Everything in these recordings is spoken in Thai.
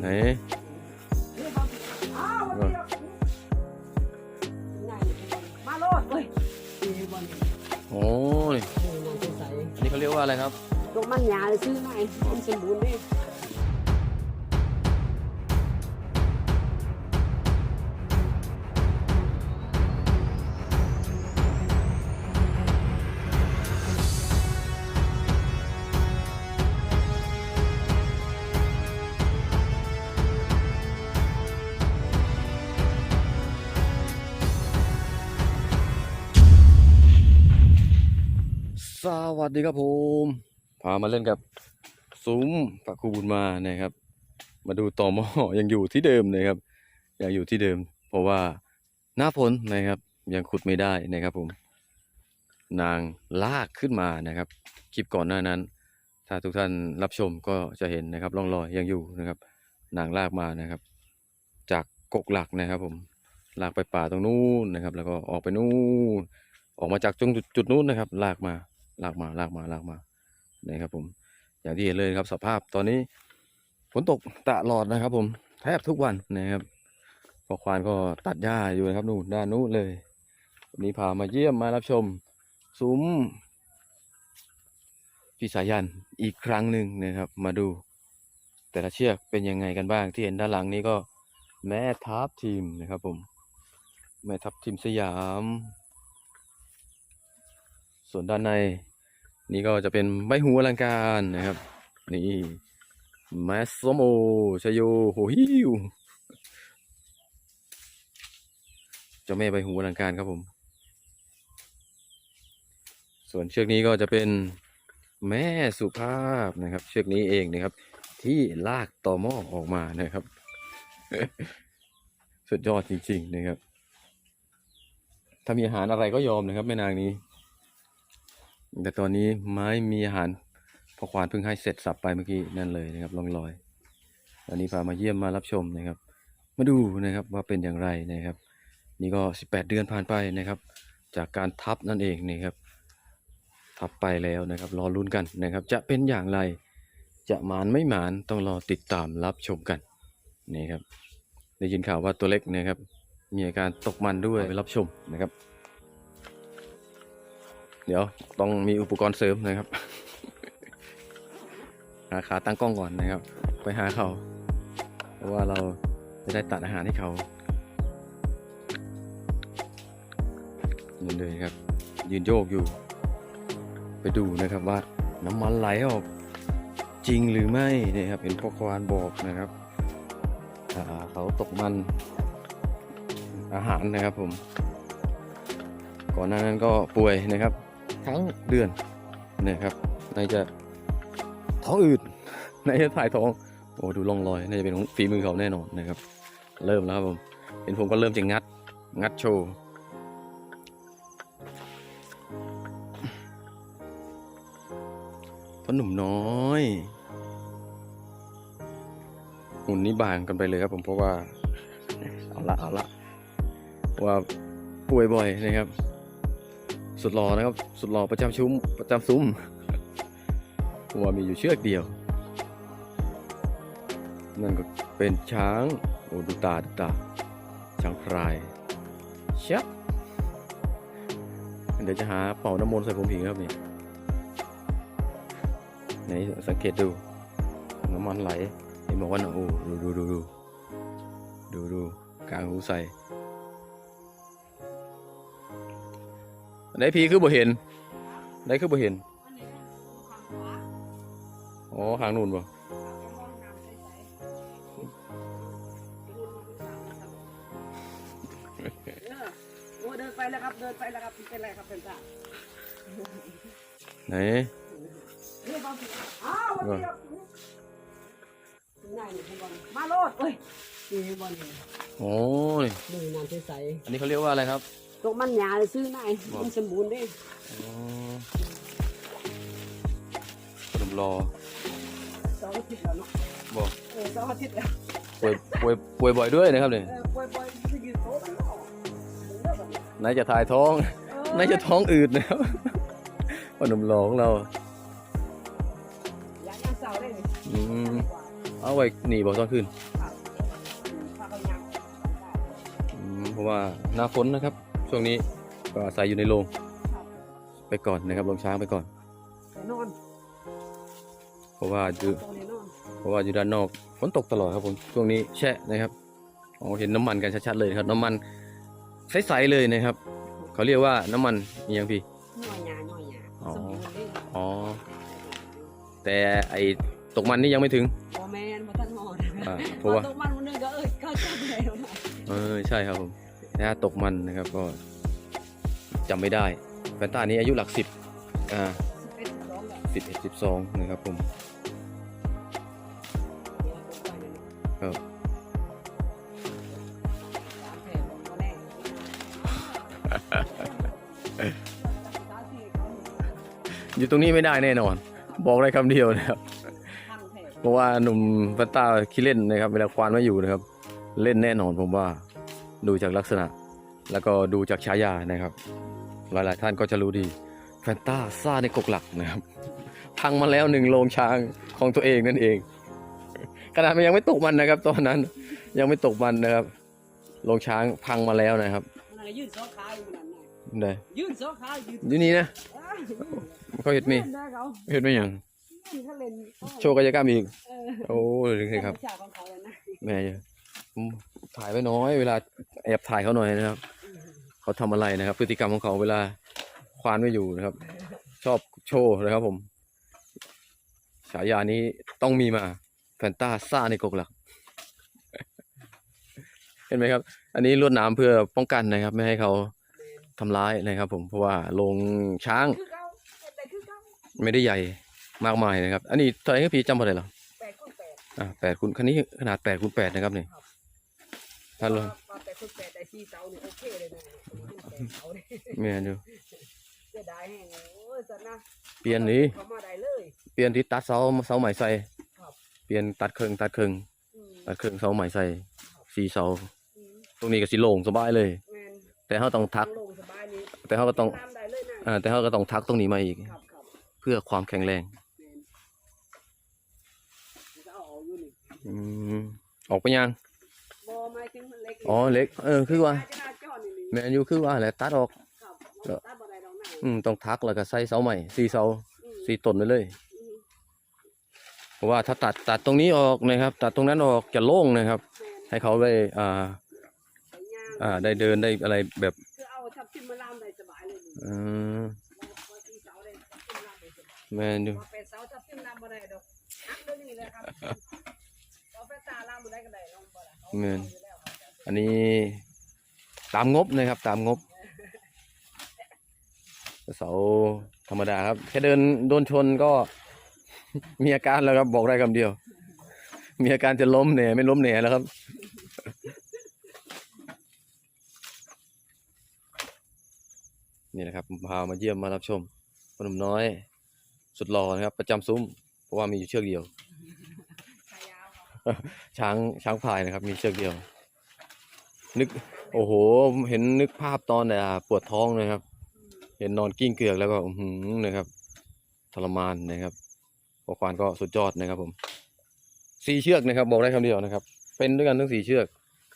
ไหนอ้าววันนี้ง่ายมาโลดเว้ยนี่บอลโอ้ยนี่น้ำใสอันนี้เขาเรียกว่าอะไรครับๆตรงมันหยาซื้อหน่อยมันสมบูรณ์เด้ วัสดีครับผม พามาเล่นกับซุ้มปะคูบุญมานะครับ มาดูต่อหม้อยังอยู่ที่เดิมนะครับ ยังอยู่ที่เดิม เพราะว่าหน้าฝนนะครับ ยังขุดไม่ได้นะครับผม นางลากขึ้นมานะครับ คลิปก่อนหน้านั้น ถ้าทุกท่านรับชมก็จะเห็นนะครับร่องรอยยังอยู่นะครับ นางลากมานะครับ จากกกหลักนะครับผมลากไปป่าตรงนู้นนะครับ แล้วก็ออกไปนู้นออกมาจากจุดจุดนู้นนะครับ ลากมา ลากมาลากมาลากมานะครับผม อย่างที่เห็นเลยครับสภาพตอนนี้ฝนตกตลอดนะครับ ผมแทบทุกวันนะครับพอควานก็ตัดหญ้าอยู่นะครับนู่นด้านนู้นเลยวันนี้พามาเยี่ยมมารับชมซุ้มพี่สายันอีกครั้งหนึ่งนะครับ มาดู แต่ละเชือกเป็นยังไงกันบ้าง ที่เห็นด้านหลังนี้ก็แม่ทัพทีมนะครับผม แม่ทัพทีมสยาม ส่วนด้านใน นี่ก็จะเป็นใบหูอลังการนะครับ นี่แมสโซโมชโยโหฮิวเจ้าแม่ใบหูอลังการครับผม ส่วนเชือกนี้ก็จะเป็นแม่สุภาพนะครับ เชือกนี้เองนะครับ ที่ลากต่อหม้อออกมานะครับ สุดยอดจริง ๆ นะครับ ถ้ามีอาหารอะไรก็ยอมนะครับแม่นางนี้ แต่ตอนนี้ไม้มีอาหารพอควานเพิ่งให้เสร็จสับไปเมื่อกี้นั่นเลยนะครับลองลอยตอนนี้พามาเยี่ยมมารับชมนะครับ มาดูนะครับว่าเป็นอย่างไรนะครับ นี่ก็ 18 เดือนผ่านไปนะครับ จากการทับนั่นเองนะครับ ทับไปแล้วนะครับรอลุ้นกันนะครับ จะเป็นอย่างไรจะหมานไม่หมานต้องรอติดตามรับชมกันนี่ครับได้ยินข่าวว่าตัวเล็กนะครับ มีอาการตกมันด้วยไปรับชมนะครับ เดี๋ยวต้องมีอุปกรณ์เสริมนะครับ หาขาตั้งกล้องก่อนนะครับ ไปหาเขา เพราะว่าเราจะได้ตัดอาหารให้เขานี่เลยครับ ยืนโยกอยู่ ไปดูนะครับว่าน้ำมันไหลออกจริงหรือไม่นะครับเห็นพ่อควานบอกนะครับอ่าเขาตกมันอาหารนะครับผม ก่อนหน้านั้นก็ป่วยนะครับ ทั้งเดือนนะครับในจะท้องอืดในจะถ่ายท้องโอ้ดูร่องรอยน่าจะเป็นของฝีมือเขาแน่นอนนะครับ เริ่มแล้วครับผมเห็นผมก็เริ่มจะงัดงัดโชว์พ่อหนุ่มน้อยหุ่นนี้บางกันไปเลยครับผมเพราะว่า เอาละเอาละว่าป่วยบ่อยนะครับ สุดหล่อนะครับ สุดหล่อประจำชุมประจำซุ้มผมว่ามีอยู่เชือกเดียว นั่นก็เป็นช้าง โอ้ดูตาดูตา ช้างพรายเชับเดี๋ยวจะหาเป่าน้ำมนต์ใส่ผมผีครับนี่ไหนสังเกตดู น้ำมันไหลเห็นบอกว่าน่ะโอ้ดูดูดูดูดูดูกลางหูใส่ ไหนพีคือบ่เห็นไหนคือบ่เห็นอ๋อหางนู่นบ่โอ้เดินไปแล้วครับเดินไปแล้วครับเป็นไรครับเป็นจ้าไหนนี่บอลอ้าววันนี้ง่ายนี่บอลมาโลดเว้ยนี่บอลโอ้ยนี่น้ำใสอันนี้เขาเรียกว่าอะไรครับๆ ตรงมันหยาซื้อหน่อยมันสมบูรณ์เด้อ๋อขนมรอสองอาทิตย์แล้วเนาะบอกเออสองอาทิตย์แล้วป่วยป่วยป่วยบ่อยด้วยนะครับเนี่ยเออปล่อยปล่อยจะยืนโต๊ะมันเนาะเลิกแบบนี้ไหนจะถ่ายท้องเออไหนจะท้องอืดนะครับขนมรอของเราอยากย่างเสาได้เลยอืมเอาไว้หนีบ่ตอนคืนครับถ้าเขายังอืมเพราะว่าหน้าฝนนะครับ ช่วงนี้ก็อาศัยอยู่ในโรงครับไปก่อนนะครับลงช้างไปก่อน แต่นอนเพราะว่าอยู่ตัวนี้นอนเพราะว่าอยู่ด้านนอกฝนตกตลอดครับผมช่วงนี้แช่นะครับอ๋อเห็นน้ำมันกันชัดๆเลยครับ น้ำมันใสๆเลยนะครับ เขาเรียกว่าน้ำมันอหยังพี่ หน่อยหยาหน่อยหยาอ๋อ สมบูรณ์เลยอ๋อ แต่ไอตกมันนี่ยังไม่ถึงพอแมนพอท่านหอดอ่าเพพอราะว่า ตกมันวันหนึงก็เอ้ยเข้าใจแล้วนะ เออใช่ครับผม แต่ถ้าตกมันนะครับก็จำไม่ได้แฟนตานี้อายุหลักสิบอ่าสิบเอ็ดสิบสองนะครับผมเดี๋ยวตกไปเลยนะครับอยู่ตรงนี้ไม่ได้แน่นอน บอกได้คำเดียวนะครับเพราะว่าหนุ่มแฟนต้าขี้เล่นนะครับ เวลาควานไม่อยู่นะครับ เล่นแน่นอนผมว่า ดูจากลักษณะ แล้วก็ดูจากฉายานะครับ หลายๆท่านก็จะรู้ดีแฟนต้าซ่าในกกหลักนะครับพังมาแล้วหนึ่งโรงช้างของตัวเองนั่นเองขนาดมันยังไม่ตกมันนะครับ ตอนนั้นยังไม่ตกมันนะครับโรงช้างพังมาแล้วนะครับมันอะไรยื่นสองขาอยู่นั่นน่ะได้ยื่นสองขายืนอยู่นี่นะอ้าวยื่นเขาเห็ดมีได้เขาเห็ดไม่ยังยื่นเขาเล่นโชว์กายกรรมอีกเออโอ้ยนี่ครับธมชาติของเขาเลยนะแม่เยอะผม ถ่ายไว้น้อย เวลาแอบถ่ายเขาหน่อยนะครับ เขาทำอะไรนะครับ พฤติกรรมของเขาเวลาควานไม่อยู่นะครับ ชอบโชว์นะครับผมฉายานี้ต้องมีมาแฟนต้าซ่าในกกหลัก เห็นไหมครับ อันนี้ลวดหน้ำเพื่อป้องกันนะครับ ไม่ให้เขาทำร้ายนะครับ ผมเพราะว่าโรงช้างคือเขาแต่คือเขาไม่ได้ใหญ่มากมายนะครับ อันนี้เท่าไหร่ครับพี่จำพอได้หรอแปดคูณแปดอ่าแปดคูณคันนี้ขนาดแปดคูณแปดนะครับนี่ ถ้ารวมว่าแปดคูณแปดได้สี่เสาเนี่ยโอเคเลยนะแปดเสาเนี่ยแม่นอยู่เสียดายแห้งโอ้ยสันนะเปลี่ยนนี้เขามาได้เลยเปลี่ยนที่ตัดเสาเสาใหม่ใส่ครับเปลี่ยนตัดเครื่องตัดเครื่องอืมตัดเครื่องเสาใหม่ใส่สี่เสาอืมตรงนี้ก็สิโล่งสบายเลยแมนแต่เขาต้องทักทางลงสบายนี่แต่เขาก็ต้องตามได้เลยนะอ่าแต่เขาก็ต้องทักตรงนี้มาอีกครับครับเพื่อความแข็งแรงแมนมันจะเอาออกอยู่นี่อืมออกไปยัง อ๋อเล็ก เออคือว่าจะน่าจ้อนี่นี่แม่นอยู่คือว่าแหละตัดออกครับเออตัดบ่ได้ดอกหน้าอืมต้องทักแล้วก็ใส่เสาใหม่สี่เสาอืมสี่ต้นไปเลยอืมเพราะว่าถ้าตัดตัดตรงนี้ออกนะครับ ตัดตรงนั้นออกจะโล่งนะครับแมนให้เขาได้อ่าไปย่างอ่า ได้เดินได้อะไรแบบคือเอาทับทิมมาล่ามได้สบายเลยนี่อืมว่าที่เสาได้ทับทิมล่ามได้สบายแม่นอยู่ว่าเป็นเสาทับทิมล่ามบ่ได้ดอกหักเดี๋ยวนี้เลยครับเอาไปตาล่ามบ่ได้ก็ได้ลองบ่ล่ะเขาแม่นเอันนี้ตามงบนะครับ ตามงบเสาธรรมดาครับ แค่เดินโดนชนก็ มีอาการแล้วครับบอกได้คำเดียว มีอาการจะล้มแหน่ไม่ล้มแหน่แล้วครับนี่นะครับพามาเยี่ยมมารับชมขนมน้อย สุดหล่อนะครับ ประจำซุ้ม เพราะว่ามีอยู่เชือกเดียว ช้างช้างพายนะครับ มีเชือกเดียว นึก โอ้โห เห็นนึกภาพตอนอะปวดท้องเลยครับ เห็นนอนกิ้งเกลือกแล้วก็หือนะครับทรมานนะครับพอควานก็สุดยอดนะครับ ผมสี่เชือกนะครับ บอกได้คำเดียวนะครับ เป็นด้วยกันทั้งสี่เชือก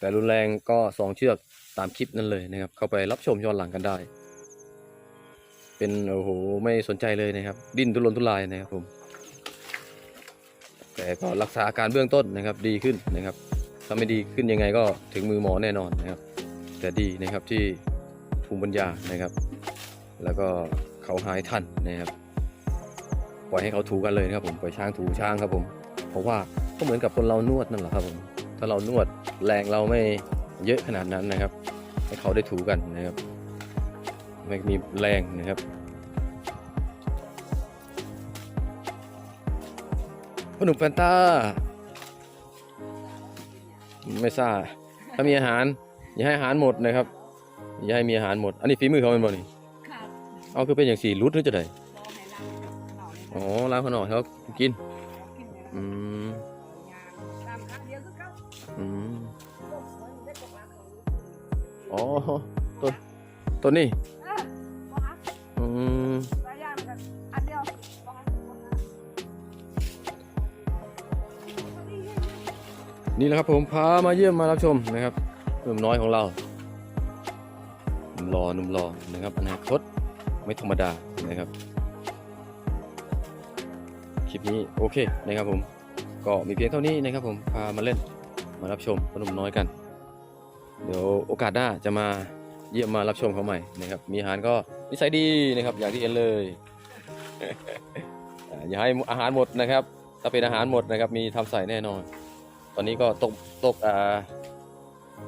แต่รุนแรงก็สองเชือกตามคลิปนั่นเลยนะครับ เข้าไปรับชมย้อนหลังกันได้ เป็นโอ้โหไม่สนใจเลยนะครับ ดิ้นทุรนทุรายนะครับผม แต่ก็รักษาอาการเบื้องต้นนะครับ ดีขึ้นนะครับ ถ้าไม่ดีขึ้นยังไงก็ถึงมือหมอแน่นอนนะครับ แต่ดีนะครับที่ภูมิปัญญานะครับ แล้วก็เขาหายทันนะครับ ปล่อยให้เขาถูกันเลยนะครับผมปล่อยช้างถูช้างครับผม เพราะว่าก็เหมือนกับคนเรานวดนั่นแหละครับผม ถ้าเรานวดแรงเราไม่เยอะขนาดนั้นนะครับ ให้เขาได้ถูกันนะครับไม่มีแรงนะครับขนมแฟนตา ไม่ซ่า ถ้ามีอาหาร อย่าให้อาหารหมดนะครับ อย่าให้มีอาหารหมด อันนี้ฝีมือเขาเป็นบ่นี่ครับเอาคือเป็นอย่างสี่รุดหรือจะได้บอให้ล่ามเราเนี่ยอ๋อล้างข้างนอกให้เขากิน กินเนี่ยอืมยางตามขาเดียวคือเขาอืมโอ้ยได้ตกหลังเขาอ๋อต้นต้นนี่ นี่แหละครับผมพามาเยี่ยมมารับชมนะครับหนุ่มน้อยของเราหนุ่มรอหนุ่มรอนะครับอนาคตไม่ธรรมดานะครับ คลิปนี้โอเคนะครับผมก็มีเพียงเท่านี้นะครับผมพามาเล่นมารับชมหนุ่มน้อยกัน เดี๋ยวโอกาสหน้าจะมาเยี่ยมมารับชมเขาใหม่นะครับ มีอาหารก็นิสัยดีนะครับอย่างที่เห็นเลยอ่าอย่าให้อาหารหมดนะครับ ถ้าเป็นอาหารหมดนะครับมีทำใส่แน่นอน ตอนนี้ก็ตกตกอ่า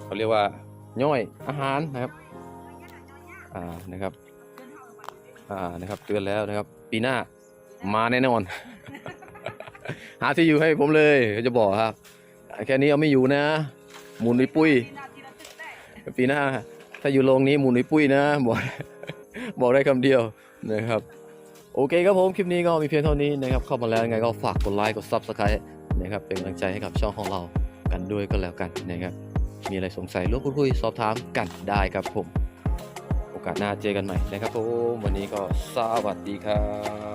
เขาเรียกว่าย่อยอาหารนะครับ อ่านะครับ อ่านะครับเตือนแล้วนะครับ ปีหน้ามาแน่นอน หาที่อยู่ให้ผมเลยเขาจะบอกครับ แค่นี้เอาไม่อยู่นะ หมุนไปปุ้ย ปีหน้า ถ้าอยู่โรงนี้หมุนไปปุ้ยนะบอกบอกได้คำเดียวนะครับ โอเคครับผม คลิปนี้ก็มีเพียงเท่านี้นะครับ เข้ามาแล้วยังไงก็ฝากกดไลค์กด Subscribe นะครับเป็นกำลังใจให้กับช่องของเรากันด้วยก็แล้วกันนะครับ มีอะไรสงสัยร่วมพูดคุยสอบถามกันได้ครับผม โอกาสหน้าเจอกันใหม่นะครับผมวันนี้ก็สวัสดีครับ